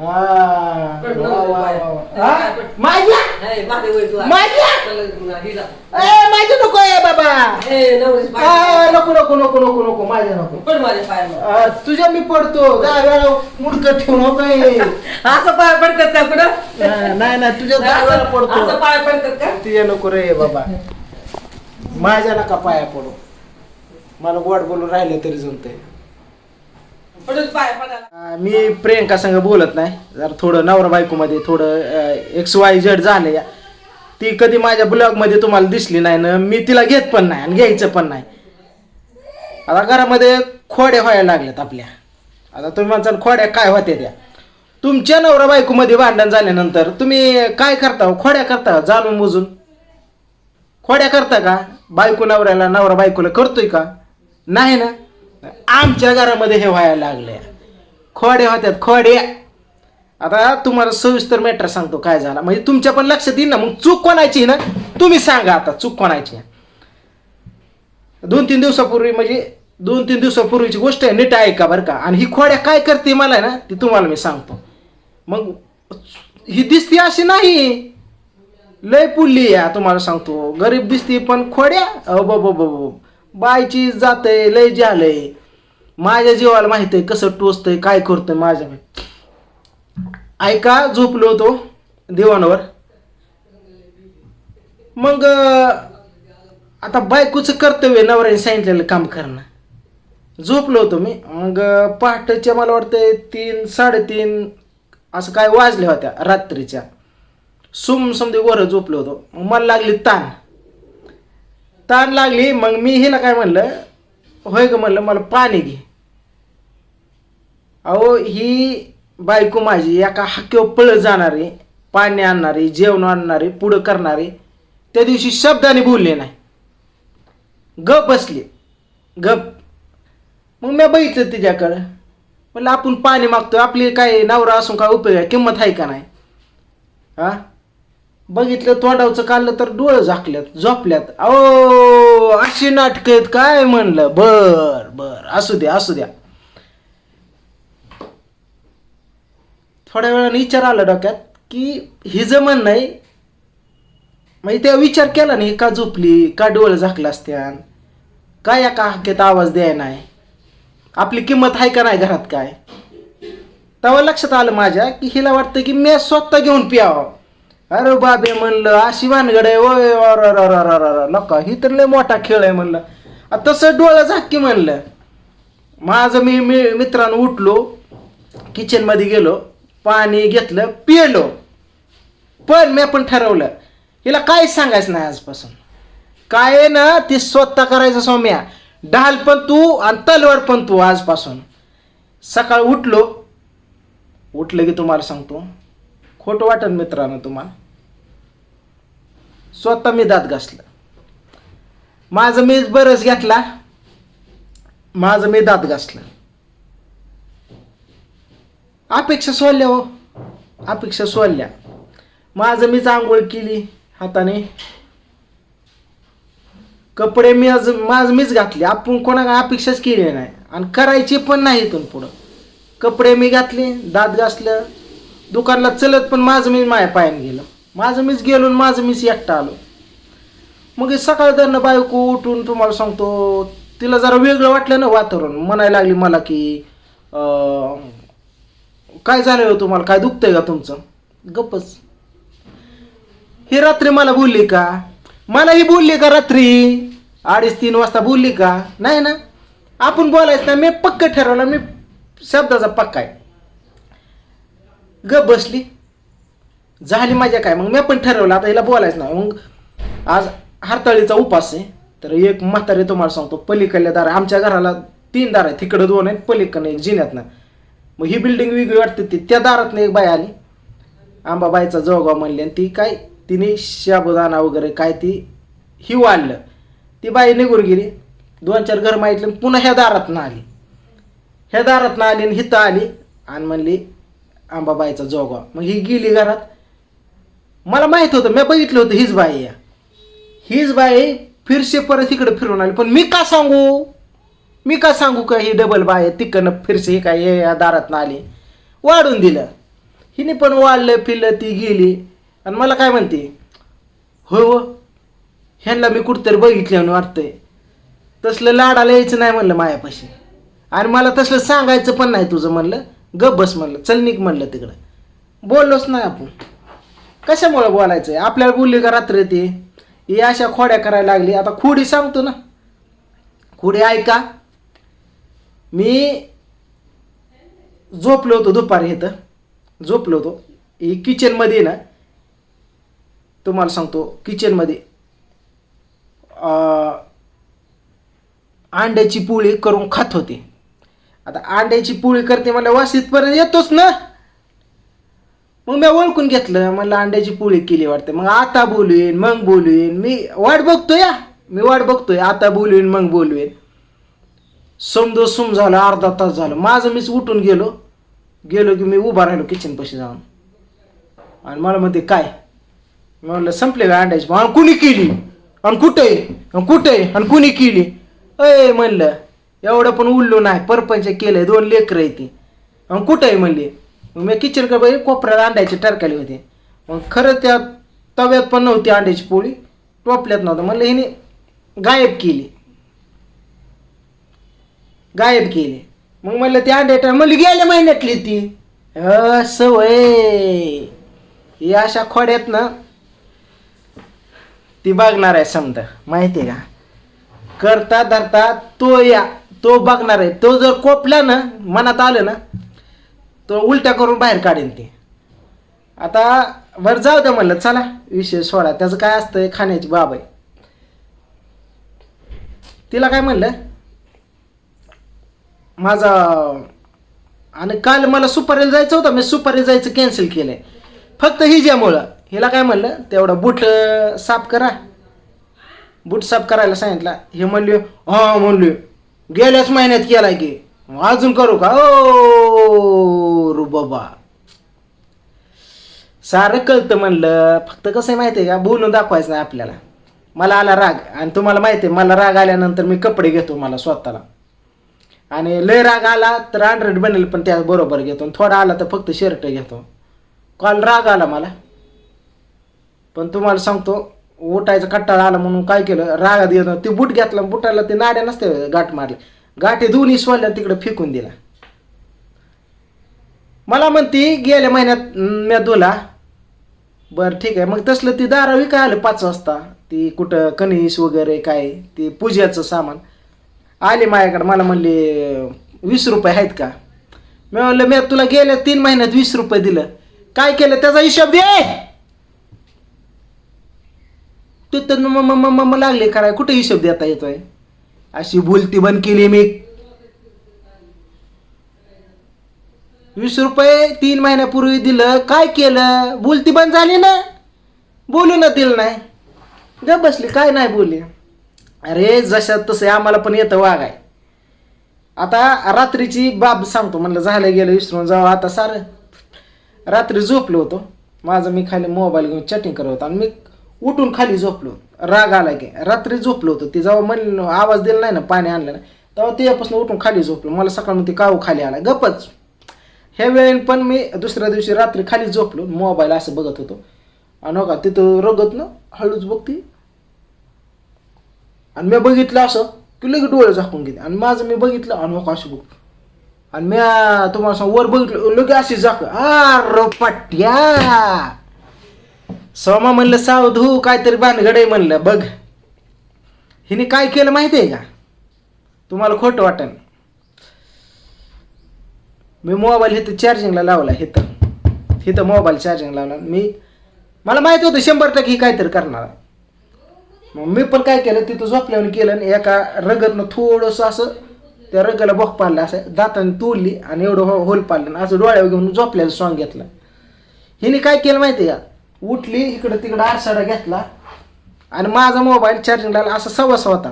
हा वा, वा. हा? माझ्या माझ्या. ए, माझ्या नको आहे बाबा. आ, नको नको नको नको नको माझ्या नको. आ, तुझ्या मी पडतो दहा वेळा मुडकं ठेवून हो काय असं पाय पडतात का कुठं नाही नाही, तुझ्या दहा वेळा असं पडतो पाय पडतात का तुझ्या नको रे बाबा माझ्या नका पाया पडू मला गोड बोलून राहिले तरी जमतंय पडून पडायला मी प्रियंका संग बोलत नाही. जर थोडं नवरा बायको मध्ये थोडं एक्स वाय झेड झालं या ती कधी माझ्या ब्लॉगमध्ये तुम्हाला दिसली नाही ना मी तिला घेत पण नाही आणि घ्यायचं पण नाही. आता घरामध्ये खोड्या व्हायला लागल्यात आपल्या. आता तुम्ही म्हणसाल खोड्या काय होत्या त्या? तुमच्या नवरा बायको मध्ये भांडण झाल्यानंतर तुम्ही काय करता हो? खोड्या करता का? जाणून बुजून. खोड्या करता का? बायको नवऱ्याला नवरा बायकोला करतोय का? नाही ना? आमच्या घरामध्ये हे व्हायला लागले खोड्या होत्यात खोड्या आता तुम्हाला सविस्तर मॅटर सांगतो काय झाला. म्हणजे तुमच्या पण लक्षात येईल ना मग चूक कोणाची ना तुम्ही सांगा आता चूक कोणाची दोन तीन दिवसापूर्वी म्हणजे दोन तीन दिवसापूर्वीची गोष्ट आहे नीट ऐका बरं का. आणि ही खोड्या काय करते मला ना ती तुम्हाला मी सांगतो. मग ही दिसती अशी नाही. लय पुल्ली या तुम्हाला सांगतो. गरीब दिसती पण खोड्या अहो ब. बायची जाते लय झालंय माझ्या जीवाला माहीत आहे कसं टोचतंय काय करतोय माझ्या ऐका झोपलो होतो दिवाणावर मग आता बायकोचं कर्तव्य नवऱ्याने सांगितलेलं काम करणं. झोपलो होतो मी. मग पहाटेच्या मला वाटतंय तीन साडेतीन असं काय वाजल्या होत्या रात्रीच्या. सुम समजे वर झोपलो होतो. मग मला लागली ताण. ताण लागली मग मी हिला काय म्हणलं होय ग म्हणलं मला पाणी घे. अहो ही बायको माझी एका हक्क्यो पळत जाणारी पाणी आणणारी जेवण आणणारी पुढं करणारी त्या दिवशी शब्दाने बोलले नाही. गप असली गप. मग मी बघितलं तिच्याकडं. म्हणलं आपण पाणी मागतो आपली काय नवरा असून काय उपयोग आहे? किंमत आहे का नाही? हा? बघितलं तोंडावचं काढलं तर डोळं झाकल्यात झोपल्यात. अहो अशी नाटकं आहेत काय म्हणलं? बर बर असू द्या असू द्या. थोड्या वेळाने विचार आला डोक्यात की हिचं म्हणणं नाही म्हणजे तेव्हा विचार केला नाही का झोपली का डोळं झाकलं असत्यान? काय का हाकेत आवाज द्याय नाही? आपली किंमत आहे का नाही घरात काय? तेव्हा लक्षात आलं माझ्या की हिला वाटतं की मी स्वतः घेऊन प्यावं. अरे बाबे म्हणलं अशी वानगड आहे ओय अर ही तर लय मोठा खेळ आहे म्हणलं. तसं डोळं झाकी म्हणलं. माझं मी मी मित्रानं उठलो किचनमध्ये गेलो पाणी घेतलं पिलो. पण मी पण ठरवलं हिला काय सांगायचं नाही आजपासून? काय आहे ना ते स्वतः करायचं सौम्या. ढाल पण तू आणि तलवार पण तू आजपासून. सकाळ उठलो. उठलं की तुम्हाला सांगतो. खोटं वाटन मित्रांनो तुम्हाला? स्वतः मी दात घासलं. माझं मी बरंच घेतला माझं मी दात घासलं. अपेक्षा सोडल्या हो. अपेक्षा सोडल्या. माझं मीच आंघोळ केली हाताने. कपडे मी आज माझ मीच घातले. आपण कोणा अपेक्षाच केली नाही. आणि करायची पण नाही इथून पुढं. कपडे मी घातले दात घासलं दुकानला चलत पण माझं मी माया पायाने गेलं. माझं मीच गेलो आणि माझं मीच एकटा आलो. मग सकाळ त्यांना बायको उठून तुम्हाला सांगतो तिला जरा वेगळं वाटलं ना वातावरण. म्हणायला लागली मला की काय झालं हो तुम्हाला? काय दुखतंय का तुमचं? गप्पच. हे रात्री मला बोलली का? मला ही बोलली का रात्री? अडीच तीन वाजता बोलली का? नाही ना. आपण बोलायचं ना मी पक्क ठरवलं मी शब्दाचा पक्का आहे. ग बसली. झाली माझ्या काय? मग मी पण ठरवलं आता हिला बोलायचं नाही. मग आज हरताळीचा उपास आहे. तर एक म्हातारे तुम्हाला सांगतो पलीकडल्या दार आमच्या घराला तीन दार आहेत. तिकडं दोन आहेत पलीकडनं एक जिन्यातनं. मग ही बिल्डिंग वेगळी वाटते ती त्या दारातनं एक बाई आली. आंबाबाईचा जोगाव म्हणली आणि ती काय? तिने शाबुदाना वगैरे काय ती ही वाढलं. ती बाई निघून गेली. दोन चार घर माहितले पुन्हा ह्या दारातनं आली. ह्या दारातनं आली आणि हिथं आली आणि म्हणली आंबाबाईचा जोगा. मग ही गेली घरात. मला माहीत होतं मी बघितलं होतं हीच बाई या हीच बाई फिरशे परत इकडे फिरून आली. पण मी का सांगू? मी का सांगू का ही डबल बाय तिकडनं फिरसे ही काय या दारात आली. वाढून दिलं. हिने पण वाढलं फिरलं ती गेली. आणि मला काय म्हणते? हो हो ह्यांना मी कुठतरी बघितल्यानं वाटतंय. तसलं लाडाला यायचं नाही म्हणलं मायापाशी. आणि मला तसलं सांगायचं पण नाही तुझं म्हणलं. ग बस म्हणलं चल निघ म्हणलं तिकडं. बोललोच नाही आपण. कशामुळं बोलायचं आहे आपल्याला बोलली का रात्र ते ही अशा खोड्या करायला लागली. आता खोडी सांगतो ना. खोडी ऐका. मी झोपलो होतो दुपारी इथं. झोपलो होतो. ही किचनमध्ये ना. तुम्हाला सांगतो किचनमध्ये अंड्याची पोळी करून खात होते. आता अंड्याची पोळी करते मला वासितपर्यंत येतोच ना. मग मी ओळखून घेतलं म्हणलं अंड्याची पोळी केली वाटते. मग आता बोलवेन मग बोलवेन. मी वाट बघतो या मी वाट बघतोय आता बोलवेन मग बोलवेन. समजो सुम झालं अर्धा तास झालं. माझं मीच उठून गेलो. गेलो की मी उभा राहिलो किचन पशी जाऊन. आणि मला म्हणते काय? मी म्हणलं संपले का अंड्याची आणि कुणी केली? आणि कुठे? आणि कुठे? आणि कुणी केली? अय म्हणलं एवढं पण उरलो नाही परपंच केलंय दोन लेकरं आहे ती. कुठं आहे म्हणली? मग मी किचन का कोपऱ्याला कोपऱ्यात अंड्याची टरकाली होते. मग खरं त्या तव्यात पण नव्हती अंड्याची पोळी टोपल्यात नव्हतं. म्हणलं हिने गायब केली. गायब केली. मग म्हणलं ती अंड्या म्हणली गेल्या महिन्यातली ती. असं वय ही अशा खोड्यात ना ती बघणार आहे समजा. माहिती आहे का? करता धरता तो या. तो बघणार आहे. तो जर कोपला ना मनात आलं ना तो उलट्या करून बाहेर काढेन ते. आता बरं जाऊ द्या म्हणलं चला विषय सोडा. त्याचं काय असतंय? खाण्याची बाब आहे. तिला काय म्हणलं? माझा आणि काल मला सुपारीला जायचं होतं मी सुपारी जायचं कॅन्सल केलंय. फक्त हिच्यामुळं. हिला काय म्हणलं? तेवढं बूट साफ करा. बूट साफ करायला सांगितला. हे म्हणले हा म्हणले. गेल्याच महिन्यात केलाय की. मग अजून करू का? ओ रु बाबा. सारं कळतं म्हणलं. फक्त कसं आहे माहिती आहे का? बोलून दाखवायचं नाही आपल्याला. मला आला राग. आणि तुम्हाला माहिती आहे मला राग आल्यानंतर मी कपडे घेतो मला स्वतःला. आणि लय राग आला तर हंड्रेड बनेल पण त्या बरोबर घेतो. आणि थोडा आला तर फक्त शर्ट घेतो. काल राग आला मला. पण तुम्हाला सांगतो उठायचं कट्टाळा आला म्हणून काय केलं? रागात घेतो ते बूट घेतला बुटाला ते नाड्या नसते गाठ मारले गाठी दोन्ही सोडल्या तिकडे फेकून दिला. मला म्हणती गेल्या महिन्यात म्या धुला. बरं ठीक आहे. मग तसलं ती दारा विकाय आलं पाच वाजता. ती कुठं कणीस वगैरे काय ते पूजेचं सामान. आले माझ्याकडे मला म्हणले वीस रुपये आहेत का? मी म्हणलं मी तुला गेल्या तीन महिन्यात वीस रुपये दिलं. काय केलं त्याचा हिशोब दे. तू तर म म- म- म- म- लागले कराय कुठे हिशोब देता येतोय? अशी बोलती बंद केली मी. वीस रुपये तीन महिन्यापूर्वी दिलं. काय केलं? बोलती बंद झाली ना? बोलू ना दिलं नाही. ग बसली. काय नाही बोलली. अरे जशा तसे आम्हाला पण येतं वागाय. आता रात्रीची बाब सांगतो. म्हणलं झालं गेलं विसरून जावं आता सारं. रात्री झोपलो होतो. माझं मी खाली मोबाईल घेऊन चॅटिंग करत होतो. आणि मी उठून खाली झोपलो. राग आला की रात्री झोपलो होतो. ती जेव्हा म्हणलं आवाज दिला नाही ना पाणी आणलं नाही तेव्हा तेव्हापासून उठून खाली झोपलो. मला सकाळमध्ये ते काव खाली आला? गपच ह्या वेळेन पण मी दुसऱ्या दिवशी रात्री खाली झोपलो. मोबाईल असं बघत होतो. आणि हो का तिथं रगत ना हळूच बघते. आणि मी बघितलं असं की लगेच डोळे झाकून घेते. आणि माझं मी बघितलं आणि हो का असं बघ आणि मी तुम्हाला सांग वर बघितलं लगे अशी झाक आर पट्ट्या! सोमा म्हणलं सावधू काहीतरी भानगड आहे म्हणलं बघ. हिने काय केलं माहिती आहे का? तुम्हाला खोटं वाटन मी मोबाईल इथं चार्जिंगला लावला इथं. इथं मोबाईल चार्जिंग लावला. मी मला माहिती होतं शंभर टक्के ही काहीतरी करणार आहे. मग मी पण काय केलं तिथं झोपल्यावर केलं आणि एका रगतनं थोडंसं असं त्या रगला बोख पाडलं असं दाताने तोडली आणि एवढं हो होल पाडलं आणि असं डोळ्यावर घेऊन झोपल्याचं सॉंग घेतलं. हिने काय केलं माहिती आहे का? उठली इकडं तिकडं आरसाडा घेतला. आणि माझा मोबाईल चार्जिंग चार्जिंगला असा सवा होता.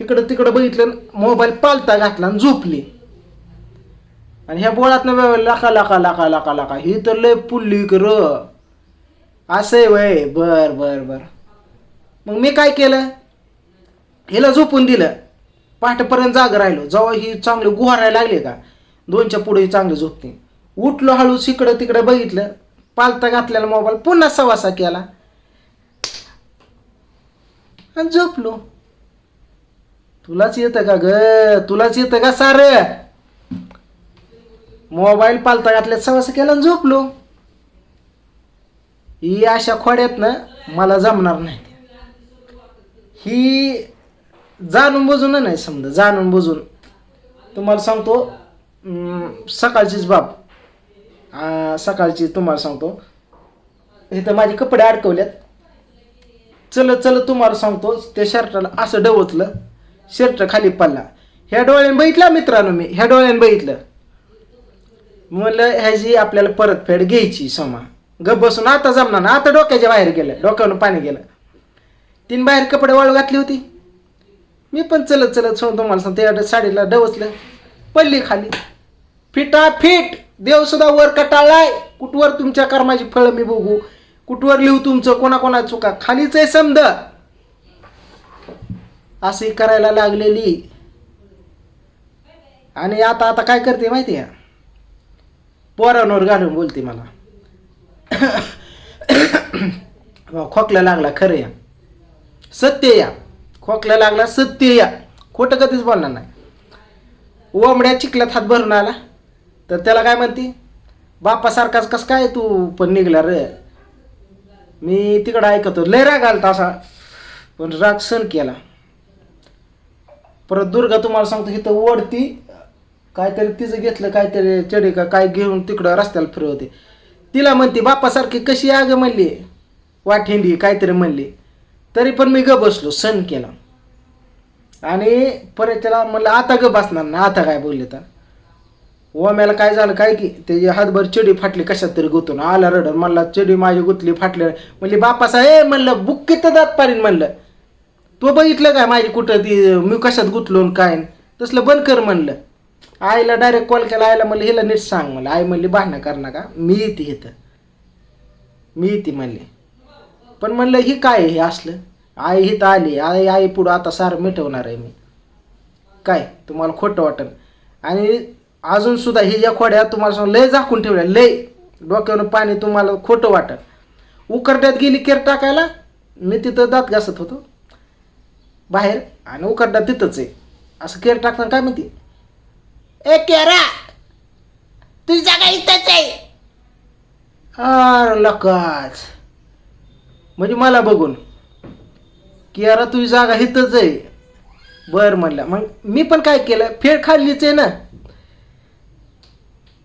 इकडं तिकडं बघितलं मोबाईल पालता घातला आणि झोपली. आणि ह्या बोळातनं लाका लाका लाका लाका लाका. ही तर लय पुल्ली कर असं आहे वय बर बर बर. मग मी काय केलं? हिला झोपून दिलं. पहाटेपर्यंत जाग राहिलो. जेव्हा ही चांगली गुहारायला लागली का दोनच्या पुढे ही चांगली झोपते. उठलो हळूच इकडं तिकडं बघितलं. पालता घातलेला मोबाईल पुन्हा सवासा केला. आणि झोपलो. तुलाच येतं का ग? तुलाच येतं का सार? मोबाईल पालता घातल्यात सवासा केला आणि झोपलो. ही अशा खोड्यात ना मला जमणार नाही. ही जाणून बुजून नाही समजा जाणून बुजून. तुम्हाला सांगतो सकाळचीच बाब. सकाळची तुम्हाला सांगतो. इथं माझे कपडे अडकवल्यात चलत चलत तुम्हाला सांगतो त्या शर्टाला असं डवचलं शर्ट खाली पडला. ह्या डोळ्याने बघितलं मित्रांनो मी ह्या डोळ्याने बघितलं. म्हणलं ह्याची आपल्याला परतफेड घ्यायची समा. गप बसून आता जमणार ना आता डोक्याच्या बाहेर गेलं डोक्यावरून पाणी गेलं. तीन बाहेर कपडे वाळू घातली होती. मी पण चलत चलत सांगतो तुम्हाला सांगतो त्या साडीला डवचलं पडली खाली. फिटा फिट देव सुद्धा वर कटाळलाय. कुठवर तुमच्या कर्माची फळं मी बघू? कुठवर लिहू तुमचं? कोणाकोणा चुका? खालीच आहे समद. असे करायला लागलेली. आणि आता आता काय करते माहिती आहे? पोरांवर घालून बोलते मला. खोकला लागला खरं या. सत्य या. खोकला लागला सत्य या. खोटं कधीच बोलणार नाही. ओंबड्या चिखल्यात हात भरून आला. तर त्याला काय म्हणते? बापासारखाच कस काय तू पण निघला रे? मी तिकडं ऐकतो. लय राग आलता असा. पण राग सण केला. परत दुर्गा तुम्हाला सांगतो इथं ओढती काहीतरी तिचं घेतलं काहीतरी चढे का काय घेऊन तिकडं रस्त्याला फिरवते. तिला म्हणते बापासारखी कशी आग म्हणली? वाठिंडी काहीतरी म्हणली. तरी पण मी ग बसलो सण केला. आणि परत त्याला म्हणलं आता ग बसणार ना आता काय बोलले तर? ओम्याला काय झालं काय की त्याची हातभर चेडी फाटली कशात तरी गुतून आला रडर म्हणला चेडी माझी गुतली फाटली म्हणली बापासाहेब म्हणलं बुक्कीत दात पारीन म्हणलं. तो बघितलं काय माझी कुठं ती मी कशात गुतलो काय तसलं बंद कर म्हणलं. आईला डायरेक्ट कॉल केला आईला म्हणलं हिला नीट सांग मला आई म्हणली भांडणं कर नका मी येते इथं. मी येते म्हणले. पण म्हणलं ही काय हे असलं? आई इथं आली आई आई पुढं आता सारं मिटवणार आहे मी. काय? तुम्हाला खोटं वाटन आणि अजून सुद्धा हे ज्या खोड्या तुम्हाला लय झाकून ठेवल्या लय. डोक्यावर पाणी तुम्हाला खोटं वाटत. उकरड्यात गेली केर टाकायला मी तिथं दात घासत होतो. बाहेर आणि उकरड्यात तिथंच आहे. असं केर टाकताना काय म्हणते? ए केरा! तुझी जागा इथंच आहे. अरे लकाच. म्हणजे मला बघून की अरे तुझी जागा इथंच आहे. बरं म्हणलं. मग मी पण काय केलं? फेड खाल्लीच आहे ना.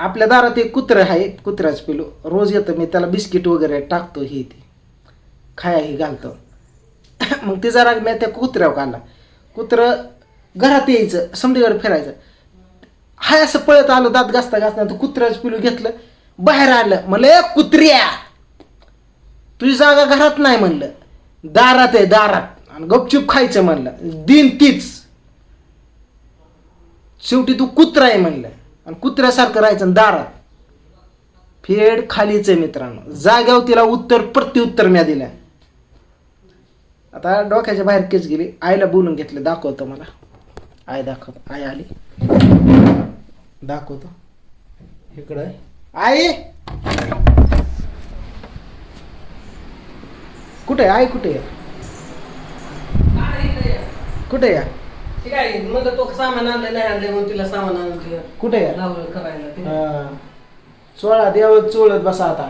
आपल्या दारात एक कुत्रं आहे कुत्र्याच पिलो. रोज येतं मी त्याला बिस्किट वगैरे टाकतो ही ती. खाया ही घालतो. मग ते जरा मी त्या कुत्र्यावर आला कुत्रं घरात यायचं समडीकडे फिरायचं. हाय असं पळत आलं दात घासता घासता तर कुत्र्याचं पिलू घेतलं. बाहेर आलं म्हणलं ए कुत्र्या! तुझी जागा घरात नाही म्हणलं. दारात आहे दारात. आणि गपचूप खायचं म्हणलं. दिन तीच. शेवटी तू कुत्रा आहे म्हणलं. आणि कुत्र्यासारखं राहायचं दारात. फेड खालीच आहे मित्रांनो. जाग्यावर तिला उत्तर प्रत्युत्तर म्या दिलं आता डोक्याच्या बाहेर केच गेली. आईला बोलून घेतलं दाखवतो मला. आई दाखवतो आई आली. दाखवतो. इकडं आहे. आई! कुठे आहे? आई कुठे या कुठे या ठीक आहे मग तो सामान आणलं नाही आणलं म्हणून तिला सामान आणलं कुठे लावलं करायला ते. हा. देवत चोळत बसा आता